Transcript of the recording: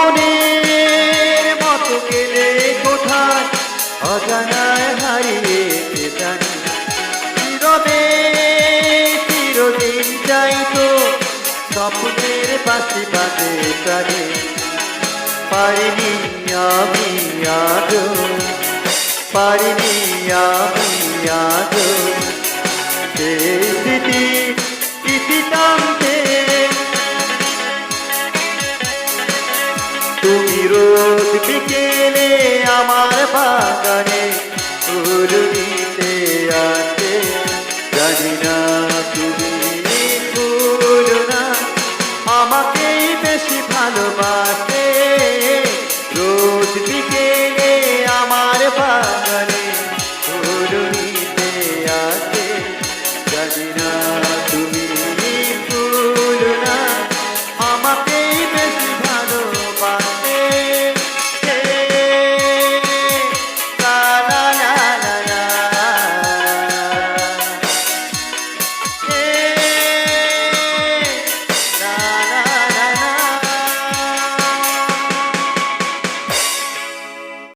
স্বপনের মতো গেলে কোথায়? অজানায় হারিয়ে জানি চিরবে চিরদিন চাইতো স্বপ্নের পাশে বাজে প্রাণে। পারিনি আমি আজ, পারিনি আমি আজ। সে স্মৃতি স্মৃতি টানতে রোদ রোজ বিকেলে আমার বাগানে ফুল নিতে আসে। জানি না তুমি ফুল না বেশি ভালোবাসে। রোদ বিকেলে আমার বাগানে